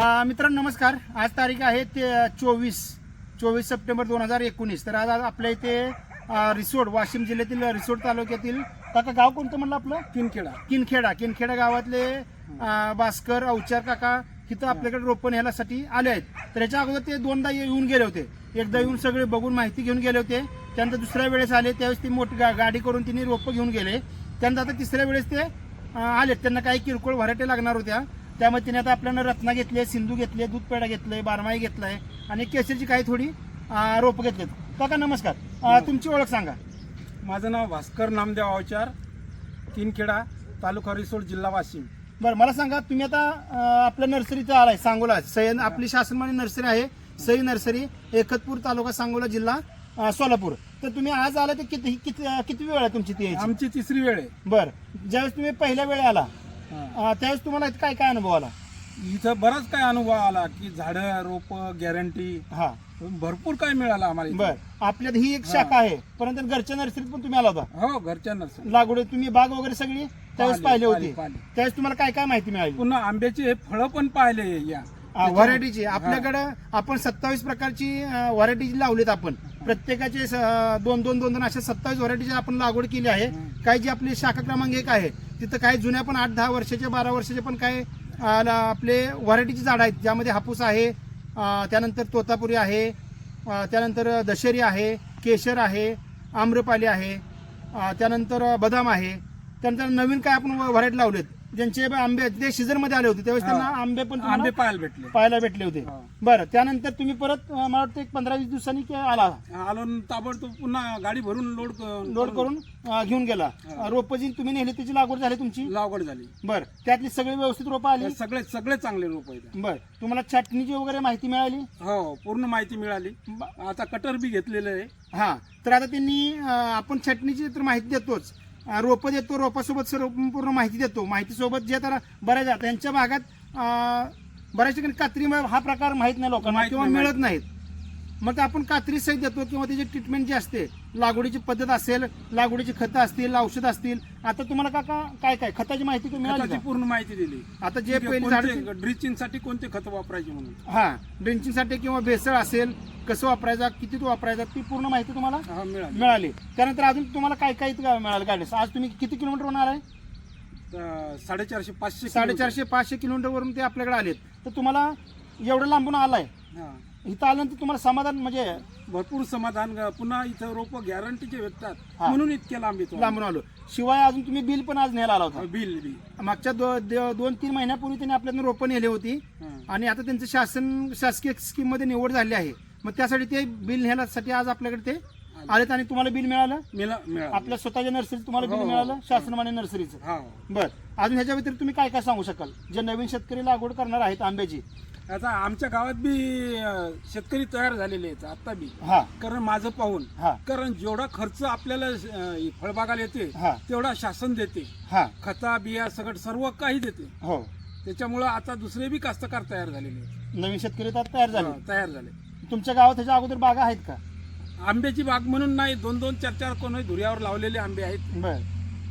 मित्रांनो नमस्कार. आज तारीख आहे ते चोवीस चोवीस सप्टेंबर दोन हजार एकोणीस. तर आज आपल्या इथे रिसोड वाशिम जिल्ह्यातील रिसोड तालुक्यातील काका गाव कोणतं म्हणलं आपलं? किनखेडा. किनखेडा. किनखेडा गावातले भास्कर अवचार काका तिथं आपल्याकडे रोपण ह्यासाठी आले आहेत. तर याच्या अगोदर ते दोनदा ये- येऊन गेले होते. एकदा येऊन सगळे बघून माहिती घेऊन गेले होते. त्यानंतर दुसऱ्या वेळेस आले त्यावेळेस ती मोठी गा- गाडी करून तिने रोपं घेऊन गेले. त्यानंतर आता तिसऱ्या वेळेस ते अ, आलेत. त्यांना काही किरकोळ व्हरायटी लागणार होत्या. त्यामुळे तिने आता आपल्याला रत्ना घेतले सिंधू घेतले दूध पेढा घेतलाय बारमाई घेतलाय आणि केसरची काही थोडी रोपं घेतलेत काका नमस्कार. तुमची ओळख सांगा. माझं नाव भास्कर नामदेव अवचार किनखेडा तालुका रिसोड जिल्हा वाशिम. बरं मला सांगा तुम्ही आता अं, आपल्या नर्सरीचं आलाय सांगोला. सह्य आपली शासनमान्य नर्सरी आहे सई नर्सरी एकतपूर तालुका सांगोला जिल्हा अं, सोलापूर. तर तुम्ही आज आला ते किती किती किती वेळ आहे तुमची ती यायची? आमची तिसरी वेळ आहे. बरं ज्यावेळेस तुम्ही पहिल्या वेळे आला. अं, त्यावेळेस तुम्हाला इथं काय काय अनुभव आला? इथं बराच काय अनुभव आला की झाडं रोप गॅरंटी हा. भरपूर काय मिळालं आम्हाला इथं. बर. आपल्यात ही एक शाखा आहे. परंतु घरच्या नर्सरीत पण तुम्ही आला होता. हो घरच्यांनाच लागवड तुम्ही बाग वगैरे सगळी त्यावेळेस पाहिली, पाहिले होते. पाहिली, पाहिली. त्यावेळेस तुम्हाला काय काय माहिती मिळाली? पुन्हा आंब्याची हे फळं पण पाहिले या. व्हरायटीची. आपल्याकडं आपण सत्तावीस प्रकारची व्हरायटी लावलीत आपण. प्रत्येकाचे स- अं, दोन दोन दोन दोन अशा सत्तावीस व्हरायटीची आपण लागवड केली आहे. काही जी आपली शाखा क्रमांक एक आहे तिथं काही जुन्या पण आठ दहा वर्षाचे बारा वर्षाचे पण काही आपले व्हरायटीची झाडं आहेत ज्यामध्ये हापूस आहे त्यानंतर तोतापुरी आहे त्यानंतर दशेरी आहे केशर आहे आम्रपाली आहे त्यानंतर बदाम आहे. त्यानंतर नवीन काय आपण व्हरायटी लावलेत? ज्यांचे आंबे ते सीझनमध्ये आले होते. त्यावेळेस त्यांना आंबे पण तुम्हाला आंबे पाहायला भेटले. पाहायला भेटले होते. हा. बरं त्यानंतर तुम्ही परत अं, मला वाटतं एक पंधरा वीस दिवसांनी कि- आला. आलो न ताबडतोब पुन्हा गाडी भरून लोड क- लोड करून अं, घेऊन गेला. रोपं जी तुम्ही नेली त्याची लागवड झाली तुमची? लागवड झाली. बरं त्यातली सगळी व्यवस्थित रोपं आली? सगळे सगळे चांगले रोप आहेत. बरं तुम्हाला चटणीची वगैरे माहिती मिळाली? हो पूर्ण माहिती मिळाली. आता कटर बी घेतलेलं आहे. हा तर आता त्यांनी अं, आपण चटणीची तर माहिती देतोच. रोपं देतो रोपासोबत सर्व पूर्ण माहिती देतो. माहितीसोबत जे तर बऱ्याच त्यांच्या भागात बऱ्याच ठिकाणी कात्री हा प्रकार माहीत नाही लोकांना किंवा नाही, मिळत नाहीत. मग ते आपण कात्री सहित देतो किंवा त्याची ट्रीटमेंट जी असते लागवडीची पद्धत असेल लागवडीची खतं असतील औषध असतील आता तुम्हाला काका काय काय खताची माहिती तुम्ही मिळाली? पूर्ण माहिती दिली. आता जे पहिले झाड ड्रिचिंगसाठी कोणते खत वापरायचे म्हणून. हा ड्रिंचिंगसाठी किंवा भेसळ असेल कसं वापरायचा किती तो वापरायचा ती पूर्ण माहिती तुम्हाला हा मिळाली. मिळाली. त्यानंतर अजून तुम्हाला काय काय इथं मिळालं गायडन्स आज तुम्ही किती किलोमीटर होणार आहे साडेचारशे पाचशे साडेचारशे पाचशे किलोमीटर वरून ते आपल्याकडे आलेत. तर तुम्हाला एवढं लांबून आलाय. किलोमीटर. हा. इथं आल्यानंतर तुम्हाला समाधान म्हणजे भरपूर समाधान पुन्हा इथं रोप गॅरंटीचे भेटतात. हा. म्हणून इतके लांब येतो. लांबून आलो. शिवाय अजून तुम्ही बिल पण आज न्यायला आला होता. बिल बी मागच्या दो- दो- दोन तीन महिन्यापूर्वी त्यांनी आपल्याकडून रोपं नेली होती. हा. आणि आता त्यांचं शासन शासकीय स्कीममध्ये निवड झाली आहे. मग त्यासाठी ते बिल नेण्यासाठी आज आपल्याकडे ते आलेत आणि तुम्हाला बिल मिळालं? मिळा मिळालं. आपल्या स्वतःच्या नर्सरीत तुम्हाला बिल हो, हो, मिळालं हो. शासनमान्य नर्सरीचं. हा. बर. अजून ह्याच्या व्यतिरिक्त तुम्ही काय काय सांगू शकाल? जे नवीन शेतकरी लागवड करणार आहेत आंब्याची. आता आमच्या गावात बी अं, शेतकरी तयार झालेले आहेत आता बी. हा. कारण माझं पाहून हा. कारण जेवढा खर्च आपल्याला अं, फळबागाला येते हा. तेवढा शासन देते. हा. खता बिया सगळं सर्व काही देते. हो. त्याच्यामुळं आता दुसरे बी कास्तकार तयार झालेले आहेत. नवीन शेतकरी तर तयार झाले. हा, तयार झाले. तुमच्या गावात ह्याच्या अगोदर बागा आहेत का? आंब्याची बाग म्हणून नाही दोन दोन चार चार कोणी धुऱ्यावर लावलेले आंबे आहेत. बर.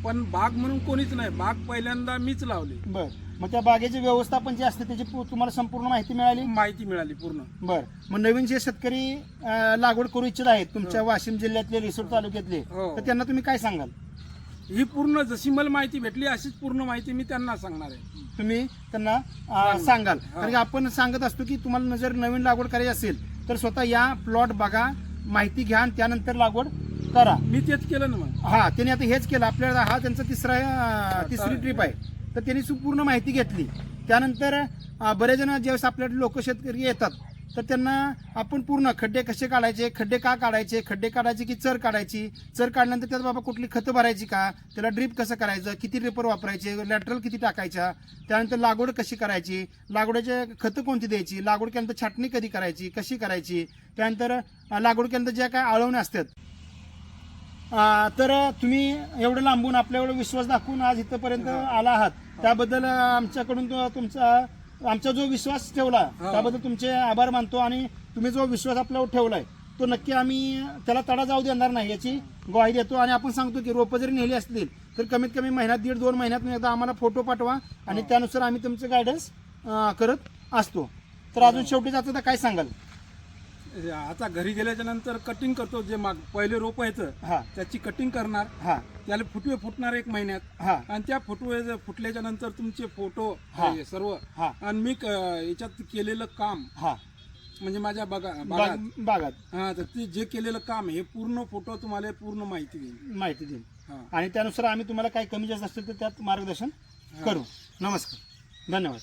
पण बाग म्हणून कोणीच नाही बाग पहिल्यांदा मीच लावली. बर. मग त्या बागेचे व्यवस्थापन जे असते त्याची पू- तुम्हाला संपूर्ण माहिती मिळाली? माहिती मिळाली पूर्ण. बर. मग नवीन जे शेतकरी अं, लागवड करू इच्छित आहेत तुमच्या वाशिम जिल्ह्यातले रिसोड तालुक्यातले हो. तर त्यांना तुम्ही काय सांगाल? ही पूर्ण जशी मला माहिती भेटली अशीच पूर्ण माहिती मी त्यांना सांगणार आहे. तुम्ही त्यांना अं, सांगाल. कारण की आपण सांगत असतो की तुम्हाला जर नवीन लागवड करायची असेल तर स्वतः या प्लॉट बघा माहिती घ्या आणि त्यानंतर लागवड करा. मी तेच केलं ना मग. हा त्यांनी आता हेच केलं. आपल्याला हा त्यांचा तिसरा तिसरी ट्रिप आहे. तर त्यांनी संपूर्ण माहिती घेतली. त्यानंतर बरेच जण ज्यावेळेस आपल्याकडे लोक शेतकरी येतात तर त्यांना आपण पूर्ण खड्डे कसे काढायचे खड्डे का काढायचे खड्डे काढायचे की चर काढायची? चर काढल्यानंतर त्यात बाबा कुठली खतं भरायची का? त्याला ड्रीप कसं करायचं? किती ड्रिपर वापरायचे? लॅटरल किती टाकायच्या? त्यानंतर लागवड कशी करायची? लागवडीचे खतं कोणती द्यायची? लागवड केल्यानंतर छाटणी कधी करायची? कशी करायची? त्यानंतर लागवड केल्यानंतर ज्या काय आळवण्या असतात. तर तुम्ही एवढं लांबून आपल्या एवढा विश्वास दाखवून आज इथपर्यंत आला आहात. त्याबद्दल आमच्याकडून तुमचा आमचा जो विश्वास ठेवला. त्याबद्दल तुमचे आभार मानतो आणि तुम्ही जो विश्वास आपल्यावर ठेवलाय तो नक्की आम्ही त्याला तडा जाऊ देणार नाही याची ग्वाही देतो. आणि आपण सांगतो की रोपं जरी नेली असतील तर कमीत कमी महिन्यात दीड दोन महिन्यात एकदा आम्हाला फोटो पाठवा आणि त्यानुसार आम्ही तुमचं गायडन्स करत असतो. तर अजून शेवटी जातं तर काय सांगाल? आता घरी गेल्याच्यानंतर कटिंग करतो जे माग पहिले रोप येतं हा. त्याची कटिंग करणार हा. त्याला फुटवे फुटणार एक महिन्यात. हा. आणि त्या फुटवे फुटल्याच्या नंतर तुमचे फोटो हा. सर्व. हा. आणि मी याच्यात केलेलं काम हा. म्हणजे माझ्या बागात बाग- बागात. हा तर ते जे केलेलं काम हे पूर्ण फोटो तुम्हाला पूर्ण माहिती देईल माहिती देईल हा. आणि त्यानुसार आम्ही तुम्हाला काही कमी जास्त असेल तर त्यात मार्गदर्शन करू. नमस्कार. धन्यवाद.